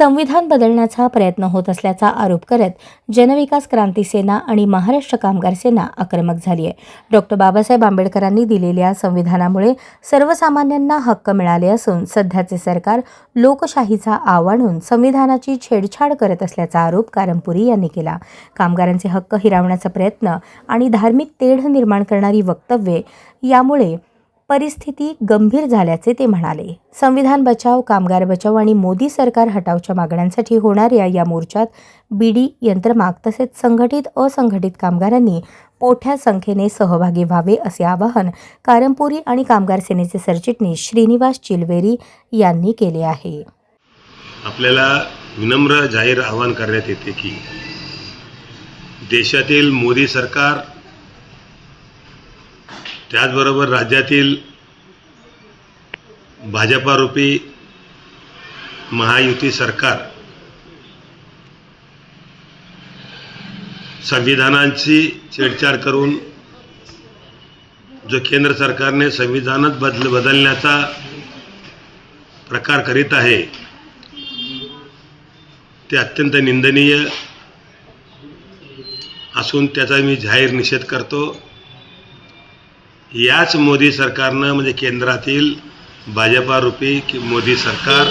संविधान बदलण्याचा प्रयत्न होत असल्याचा आरोप करत जनविकास क्रांती सेना आणि महाराष्ट्र कामगार सेना आक्रमक झाली आहे. डॉक्टर बाबासाहेब आंबेडकरांनी दिलेल्या संविधानामुळे सर्वसामान्यांना हक्क मिळाले असून सध्याचे सरकार लोकशाहीचा आवाडून संविधानाची छेडछाड करत असल्याचा आरोप कारमपुरी यांनी केला. कामगारांचे हक्क हिरावण्याचा प्रयत्न आणि धार्मिक तेढ निर्माण करणारी वक्तव्ये यामुळे परिस्थिती गंभीर झाल्याचे ते म्हणाले. संविधान बचाव कामगार बचाव आणि मोदी सरकार हटावच्या मागण्यांसाठी होणाऱ्या या मोर्चात बीडी यंत्रमाग तसेच संघटित असंघटित कामगारांनी मोठ्या संख्येने सहभागी व्हावे असे आवाहन कारंपुरी आणि कामगार सेनेचे सरचिटणीस श्रीनिवास चिलवेरी यांनी केले आहे. आपल्याला विनम्र जाहीर आवाहन करण्यात येते की देशातील मोदी सरकार त्याचबरोबर राज्यातील भाजपारूपी महायुती सरकार संविधानांची छेडछाड करून जो केंद्र सरकारने संविधानच बदल बदलण्याचा प्रकार करीत आहे ते अत्यंत निंदनीय असून त्याचा मी जाहीर निषेध करतो. याच मोदी सरकारनं म्हणजे केंद्रातील भाजपारूपी की मोदी सरकार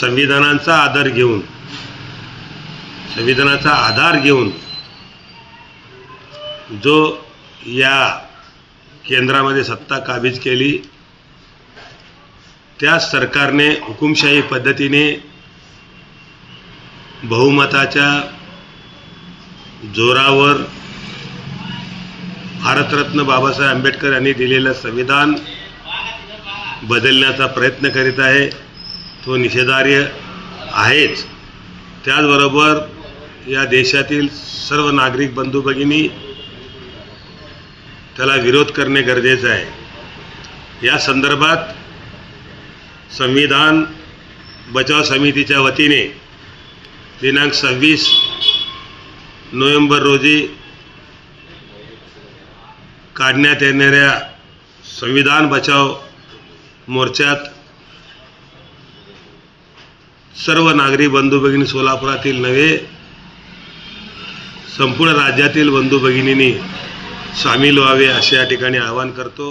संविधानाचा आधार घेऊन संविधानाचा आधार घेऊन जो या केंद्रामध्ये सत्ता काबीज केली त्या सरकारने हुकुमशाही पद्धतीने बहुमताच्या जोरावर भारतरत्न बाबासाहेब आंबेडकर यांनी दिलेलं संविधान बदलण्याचा प्रयत्न करीत आहे. तो निषेधार्य आहेच. त्याचबरोबर या देशातील सर्व नागरिक बंधू भगिनी त्याला विरोध करणे गरजेचं आहे. या संदर्भात संविधान बचाव समितीच्या वतीने दिनांक सव्वीस नोव्हेंबर रोजी काढण्यात येणाऱ्या संविधान बचाव मोर्चात सर्व नागरी बंधू भगिनी सोलापुरातील नव्हे संपूर्ण राज्यातील बंधू भगिनींनी सामील व्हावे असे या ठिकाणी आवाहन करतो.